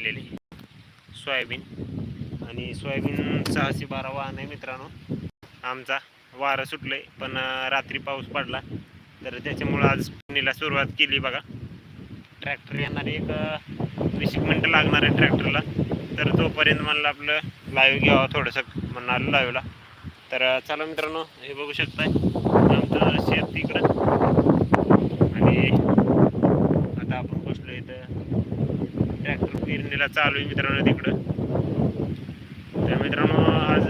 आणलेली सोयाबीन. आणि सोयाबीन सहाशे बारा वाहन आहे मित्रांनो. आमचा वारं आहे पण रात्री पाऊस पडला. तर त्याच्यामुळं आज पेरणीला सुरुवात केली बघा. ट्रॅक्टर येणार एक वीस एक मिनटं लागणार आहे ट्रॅक्टरला. तर तोपर्यंत म्हणलं आपलं लाईव्ह घ्यावं थोडंसं म्हणून लाईव्हला. तर चला मित्रांनो हे बघू शकताय. आमचं शेत तिकडं आणि आता आपण बसलो इथं. ट्रॅक्टर पेरणीला चालू आहे मित्रांनो तिकडं. तर मित्रांनो आज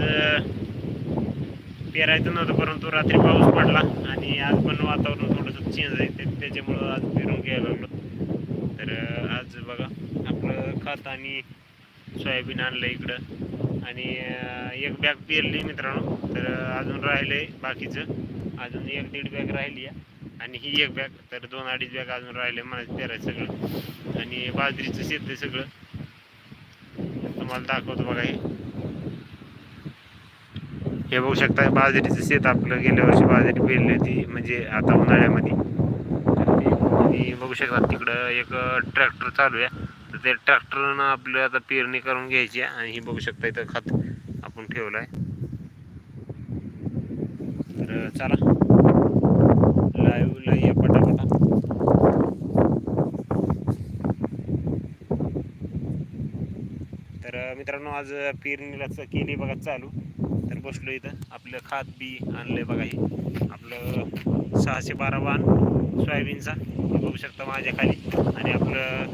पेरायचं नव्हतं परंतु रात्री पाऊस पडला आणि आज पण वातावरण थोडंसं चेंज आहे. ते त्याच्यामुळं आज फिरून घ्यायला लागलो. तर आज बघा आपलं खत आणि सोयाबीन आणलं इकडं. आणि एक बॅग पेरली मित्रांनो. तर अजून अजून आहे बाकीचं. अजून एक दीड बॅग राहिली आहे. आणि ही एक बॅग तर दोन अडीच बॅग अजून राहिले मला पेरायचं सगळं. आणि बाजरीचं शेत आहे सगळं. तुम्हाला दाखवतो बघा हे. हे बघू शकता बाजरीचं शेत आपलं गेल्या वर्षी बाजरी पेरली होती म्हणजे आता उन्हाळ्यामध्ये. आणि बघू शकता तिकडं एक ट्रॅक्टर चालू आहे. तर ते ट्रॅक्टरनं आपलं आता पेरणी करून घ्यायची आहे. आणि ही बघू शकता इथं खत आपण ठेवलं आहे तर चला. लाईव्हला या पटापटा. तर मित्रांनो आज पेरणीला केली बघा चालू. तर बसलो इथं. आपलं खात बी आणलंय बघा हे. आपलं सहाशे बारा वाहन सोयाबीनचा. बघू शकता माझ्या खाली. आणि आपलं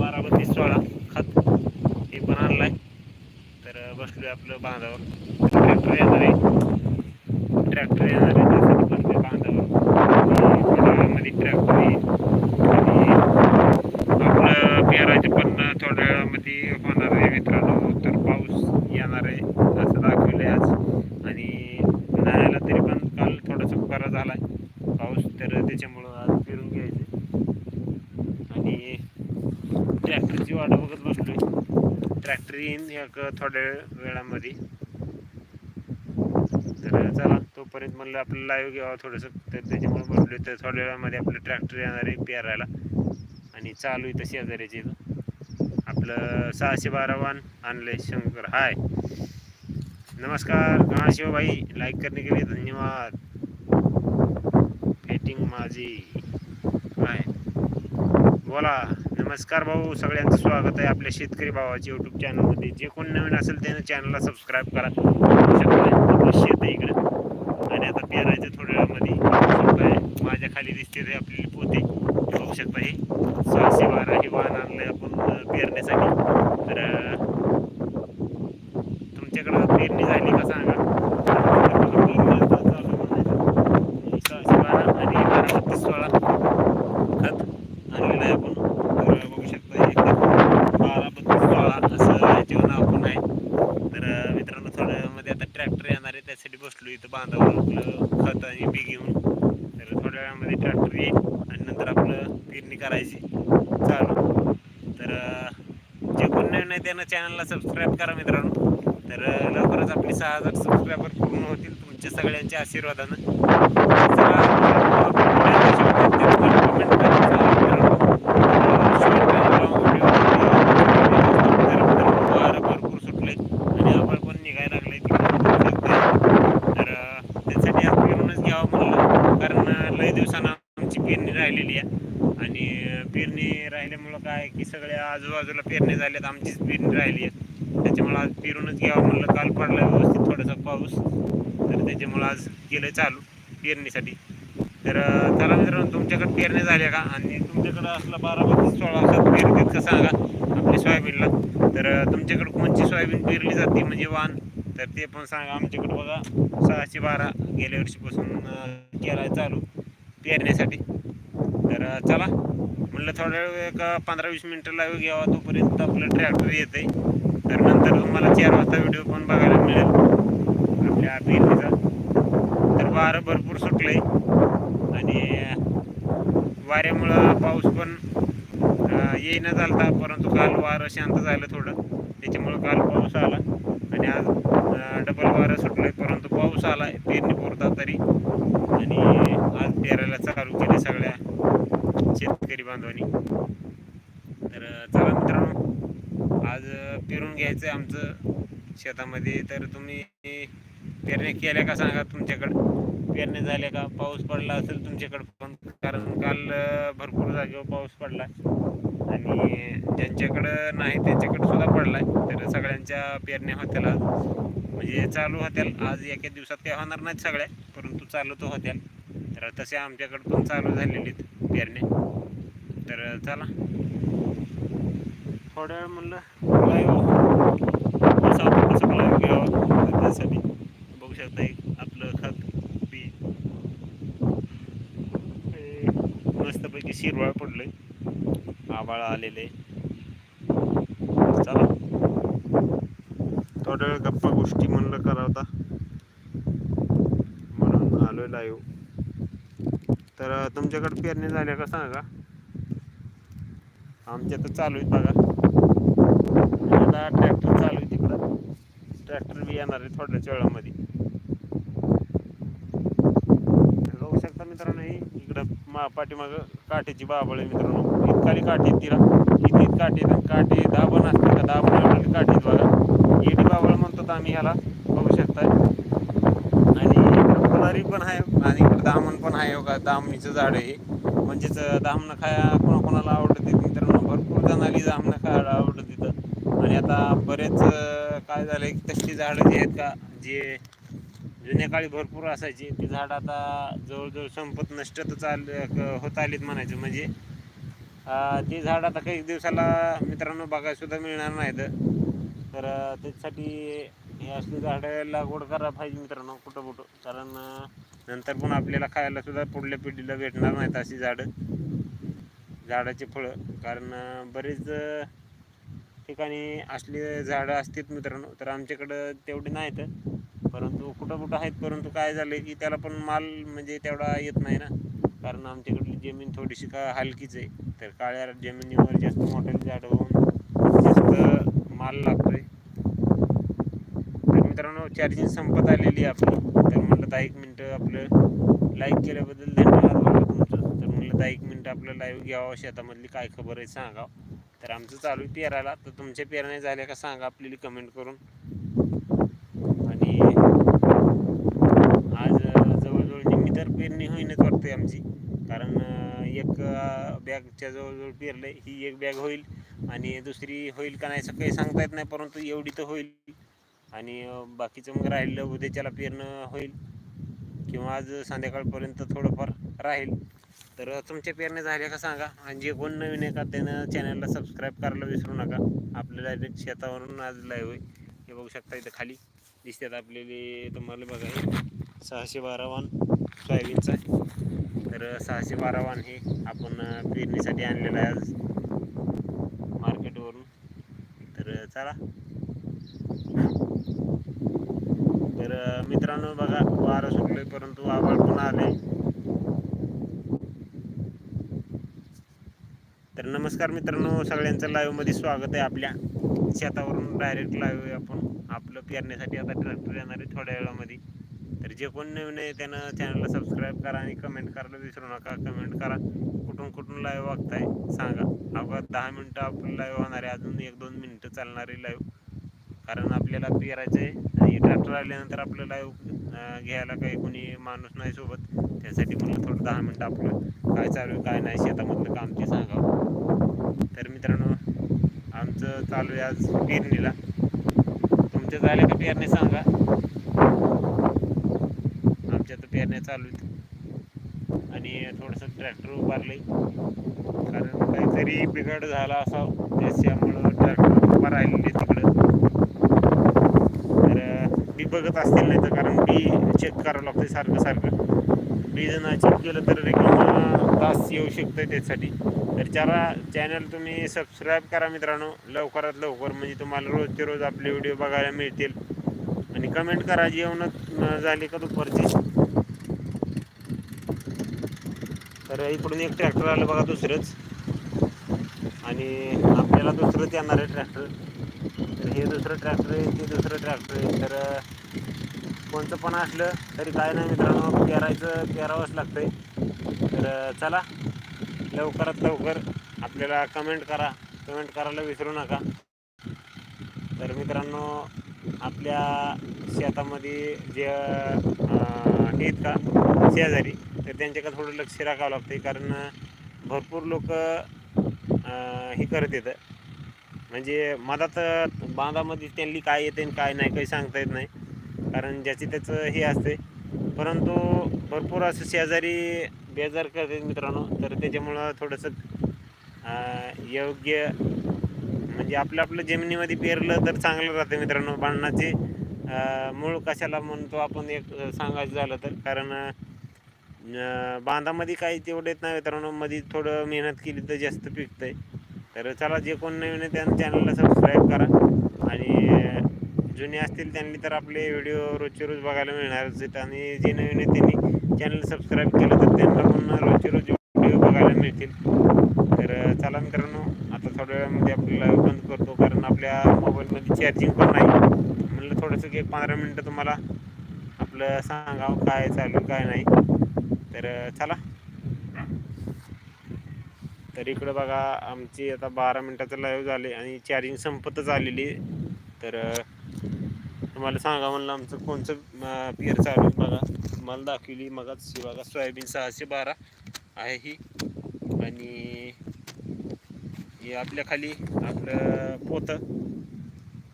बारा बत्तीस सोळा खत. हे पण आणलाय. तर बसलोय आपलं बांधावर. ट्रॅक्टर येणार आहे. ट्रॅक्टर येणार आहे त्यासाठी बसलोय बांधावर मध्ये ट्रॅक्टर येईल आणि आपलं पेरायचं पण थोड्या वेळामध्ये होणार आहे मित्रांनो. तर पाऊस येणार आहे असं दाखवलंय आज. आणि नाही आला तरी पण काल थोडासा बरा झाला आहे पाऊस तर त्याच्यामुळं आज फिरून घ्यायचं. आणि ट्रॅक्टरची वाट बघत बसलोय. ट्रॅक्टर येईन एक थोड्या वेळामध्ये. चला तोपर्यंत म्हणलं आपलं लाईव्ह घ्यावं थोडंसं. तर त्याच्यामुळे म्हटलं तर थोड्या वेळामध्ये आपलं ट्रॅक्टर येणार आहे पेरायला आणि चालू इथं शेजाऱ्याचे इथं. आपलं सहाशे बारा वाहन आणलंय शंकर. हाय. नमस्कार कहाँ लाईक भाई लाइक के लिए धन्यवाद. फेटिंग माझी. हाय. बोला. नमस्कार भाऊ. सगळ्यांचं स्वागत आहे आपल्या शेतकरी भावाच्या यूट्यूब चॅनलमध्ये जे कोण नवीन असेल त्यानं चॅनलला सबस्क्राईब करा. आपलं शेत आहे इकडं आणि आता पेरायचं थोड्या वेळामध्ये बघू शकताय, माझ्या खाली दिसते ते आपली पोते. बघू शकता हे. सहाशे बारा हे वाहन आणलंय आपण पेरण्यासाठी. तर तुमच्याकडं पेरणी झाली का सांगा तर बघा, पेरणी आता चालू म्हणायचं. सहाशे बारा आणि बारा बत्तीस सोळा खत आणलेलं आहे आपण तर बघू शकता हे खत बारा बत्तीस सोळा असं याच्यावर नाव पण आहे तर अं, मित्रांनो थोड्या वेळामध्ये आता ट्रॅक्टर येणार आहे त्यासाठी बसलो इथं बांधावर आपलं खत आणि बी घेऊन तर थोड्या वेळामध्ये ट्रॅक्टर येईल आणि नंतर आपलं पेरणी करायची चालू तर अं, जे कोण नवीन आहे त्यानं चॅनलला सबस्क्राईब करा मित्रांनो. तर लवकरच आपली सहा हजार सबस्क्रायबर पूर्ण होतील तुमच्या सगळ्यांच्या आशीर्वादानं चला, comment करायचं, मित्रांनो. अं, short आणि long video तर मित्रांनो, वारं भरपूर सुटले आणि आभाळ पण निघायला लागले तर अं, त्यासाठी आज पेरूनच घ्यावं म्हणलं कारण अं, लय दिवसानं आमची पेरणी राहिलेली आहे आणि अं, पेरणी राहिल्यामुळं काय आहे की सगळ्या आजूबाजूला पेरणी झाल्यात आमचीच पेरणी राहिली आहे त्याच्यामुळं आज पेरूनच घ्यावं म्हणलं काल पडला व्यवस्थित थोडासा पाऊस. तर त्याच्यामुळं आज केलं चालू पेरणीसाठी. तर चला मित्रांनो तुमच्याकडे पेरणी झाल्या का? आणि तुमच्याकडं असला बारा बत्तीस सोळा खत पेरतात का सांगा आपल्या सोयाबीनला. तर तुमच्याकडे कोणची सोयाबीन पेरली जाते म्हणजे वाण? तर ते पण सांगा आमच्याकडे बघा सहाशे बारा गेल्या वर्षीपासून केला चालू पेरण्यासाठी. तर चला. म्हणलं थोड्या वेळ एक पंधरा वीस मिनटं लाईव्ह घ्यावा तोपर्यंत आपलं ट्रॅक्टर येतं आहे तर नंतर तुम्हाला चार वाजता व्हिडिओ पण बघायला मिळेल. आपल्या पेरणीचा तर वारं भरपूर सुटलं आहे आणि वाऱ्यामुळं पाऊस पण अं, येईना झालता परंतु काल वारं शांत झालं थोडं. त्याच्यामुळं काल पाऊस आला. आणि आज डबल वारं सुटलंय परंतु पाऊस आला पेरणी पुरता तरी. आणि आज पेरायला चालू केले सगळ्या. शेतकरी बांधवांनी. तर चला मित्रांनो आज पेरून घ्यायचं आहे आमचं शेतामध्ये. तर तुम्ही पेरण्या केल्या का सांगा तुमच्याकडं? पेरण्या झाल्या का? पाऊस पडला असेल तुमच्याकडं पण कारण काल भरपूर जागेवर पाऊस पडला. आणि ज्यांच्याकडं नाही त्यांच्याकडं सुद्धा पडलाय. तर सगळ्यांच्या पेरण्या होत्याला आज. म्हणजे चालू होत्याल. आज एका दिवसात काय होणार नाहीत सगळ्या परंतु चालू तर होत्याल. तर तसे आमच्याकडं पण चालू झालेले आहेत पेरण्या तर चला. थोड्या वेळ म्हणलं लाईव्ह थोडंसं लाईव्ह त्यासाठी बघू शकता एक आपलं खत बी मस्तपैकी शिरवाळ पडलंय. आबाळ आलेले चला. थोड्या वेळ गप्पा गोष्टी म्हणलं करावता म्हणून आलोय लाईव्ह तर तुमच्याकडे पेरणी झाल्या का सांगा? आमच्या तर चालू आहेत बघा. आता ट्रॅक्टर चालू आहे तिकडं. ट्रॅक्टर बी येणार आहे थोड्याच वेळामध्ये. बघू शकता मित्रांनो इकडं मा पाठीमागं काठीची बाबळ आहे मित्रांनो. इतकाली काठी तिला. इथे इतकी काठी काठी दहा असते का? दहा काठी बघा. येडी बाबळ म्हणतो आम्ही ह्याला. बघू शकता आणि इकडं पण आहे आणि इकडं दामण पण आहे बघा. दामणीचं झाड आहे. म्हणजेच दामणं खाया कोणाकोणाला आवडत तिथं मित्रांनो भरपूर जणांनी दामणं खायला आवडत तिथं. आणि आता बरेच काय झालंय की तशी झाडं जी आहेत का जे जुन्या काळी भरपूर असायची ती झाडं आता जवळजवळ संपत नष्ट तर चाल क- होत आलीत म्हणायचं. म्हणजे ती झाड आता काही दिवसाला मित्रांनो बघायला सुद्धा मिळणार नाहीत. तर त्याच्यासाठी हे असली झाडं लागवड करा पाहिजे मित्रांनो कुठं कुठं. कारण नंतर पण आपल्याला खायला सुद्धा पुढल्या पिढीला भेटणार नाहीत अशी झाडं. झाडाची फळं. कारण बरेच ठिकाणी असले झाडं असतात मित्रांनो. तर आमच्याकडं तेवढी नाहीत. परंतु कुठं कुठं आहेत परंतु काय झालं की त्याला पण माल म्हणजे तेवढा येत नाही ना. कारण आमच्याकडली जमीन थोडीशी का हलकीच आहे. तर काळ्या जमिनीवर जास्त मोठे झाडं होऊन जास्त माल लागतोय. मित्रांनो चार्जिंग संपत आलेली आहे आपली. तर म्हटलं दहा एक मिनटं आपलं लाईक केल्याबद्दल धन्यवाद बाबा तुमचं. तर म्हटलं दहा एक मिनटं आपलं लाईव्ह घ्यावं शेतामधली काय खबर आहे सांगावं. तर आमचं चालू आहे पेरायला. तर तुमच्या पेरण्या झाल्या का सांगा आपल्याला कमेंट करून. आणि आज जवळजवळ निम्मी तर पेरणी होईनच वाटते आमची. कारण एक बॅगच्या जवळजवळ पेरलं ही एक बॅग होईल. आणि दुसरी होईल का नाही असं काही सांगता येत नाही परंतु एवढी तर होईल. आणि बाकीचं मग राहिलं उद्याच्याला पेरणं होईल किंवा आज संध्याकाळपर्यंत थोडंफार राहील. तर तुमच्या पेरण्या झाल्या का सांगा? आणि जे कोण नवीन आहे का त्यानं चॅनलला सबस्क्राईब करायला विसरू नका. आपल्याला डायरेक्ट शेतावरून आज लाईव्ह आहे. हे बघू शकता इथं खाली दिसतात आपल्याला तुम्हाला बघा हे. सहाशे बारा वान सोयाबीनचं आहे. तर सहाशे बारा वान हे आपण पेरणीसाठी आणलेलं आहे आज मार्केटवरून. तर चला. तर मित्रांनो बघा वारं सुटले परंतु आभाळ पुन्हा आले तर नमस्कार मित्रांनो सगळ्यांचं लाईव्हमध्ये स्वागत आहे आपल्या शेतावरून डायरेक्ट लाईव्ह आहे आपण. आपलं पेरण्यासाठी आता ट्रॅक्टर येणार आहे थोड्या वेळामध्ये. तर जे कोण नवीन आहे त्यानं चॅनलला सबस्क्राईब करा आणि कमेंट करायला विसरू नका. कमेंट करा. कुठून कुठून लाईव्ह वागताय सांगा. अगं दहा मिनटं आपलं लाईव्ह होणार आहे. अजून एक दोन मिनटं चालणारी लाईव्ह कारण आपल्याला पेरायचं आहे आणि ट्रॅक्टर आल्यानंतर आपलं घ्यायला काही कोणी माणूस नाही सोबत. त्यासाठी म्हणलं थोडं दहा मिनटं आपलं काय चालू आहे काय नाही शेतामधलं काम ते सांगावं. तर मित्रांनो आमचं चालू आहे आज पेरणीला. तुमच्या झाल्या का पेरणी सांगा. आमच्या तर पेरण्या चालू आहेत. आणि थोडंसं ट्रॅक्टर उभारलंय. कारण काहीतरी बिघड झाला असा त्याच्यामुळं ट्रॅक्टर उभा राहिलेले तिकडं. बघत असतील नाही तर कारण बी चेक करावं लागतं सारखं सारखं. बी जर चेक केलं तर रेग्युलर तास येऊ शकतं त्यासाठी. तर जरा चॅनल तुम्ही सबस्क्राईब करा मित्रांनो. लवकरात लवकर म्हणजे तुम्हाला रोजचे रोज आपले व्हिडिओ बघायला मिळतील. आणि कमेंट करा जेवण झाली का दुपारची? तर इकडून एक ट्रॅक्टर आलं बघा दुसरंच. आणि आपल्याला दुसरंच येणार आहे ट्रॅक्टर तर हे दुसरं ट्रॅक्टर आहे ते दुसरं ट्रॅक्टर आहे. तर कोणतं पण असलं तरी काय नाही मित्रांनो पेरायचं पेरावंच लागतंय. तर चला लवकरात लवकर आपल्याला कमेंट करा. कमेंट करायला विसरू नका. तर मित्रांनो आपल्या शेतामध्ये जे आहेत का शेजारी तर त्यांच्याकडे थोडं लक्ष राखावं लागते कारण भरपूर लोक हे करत येतं म्हणजे मधात बांधामध्ये त्यांनी काय येते आणि काय नाही काही सांगता येत नाही. कारण ज्याची त्याचं हे असते. परंतु भरपूर असं शेजारी बेजार करते मित्रांनो. तर त्याच्यामुळं थोडंसं योग्य म्हणजे आपलं आपलं जमिनीमध्ये पेरलं तर चांगलं राहतं मित्रांनो. बांधण्याचे मूळ कशाला म्हणतो आपण एक सांगायचं झालं तर. कारण बांधामध्ये काही तेवढं येत नाही मित्रांनो. मध्ये थोडं मेहनत केली तर जास्त पिकतंय. तर चला जे कोण नवीन आहे त्यांना चॅनलला सबस्क्राईब करा. आणि जुने असतील त्यांनी तर आपले व्हिडिओ रोजचे रोज बघायला मिळणारच आहेत. आणि जे नवीन आहे त्यांनी चॅनल सबस्क्राईब केलं तर त्यांना पण रोजचे रोज व्हिडिओ बघायला मिळतील. तर चला मित्रांनो आता थोड्या वेळामध्ये आपल्याला बंद करतो कारण आपल्या मोबाईलमध्ये चार्जिंग पण नाही. म्हणलं थोडंसं की एक पंधरा मिनटं तुम्हाला आपलं सांगावं काय चालू काय नाही. तर चला. तर इकडं बघा आमची आता बारा मिनटाचं लाईव्ह झाले आणि चार्जिंग संपतच आलेली तर तुम्हाला सांगा म्हणलं आमचं कोणचं पिअर चालू आहे बघा. तुम्हाला दाखवली मगाच बघा सोयाबीन सहाशे बारा आहे ही. आणि हे आपल्या खाली आपलं पोतं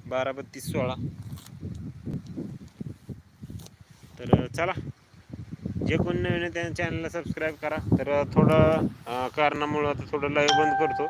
बारा बत्तीस सोळा. तर चला. जे कोणी नवीन आहे त्या चॅनलला सबस्क्राईब करा. तर थोडं कारणामुळं आता थोडं लाईव्ह बंद करतो.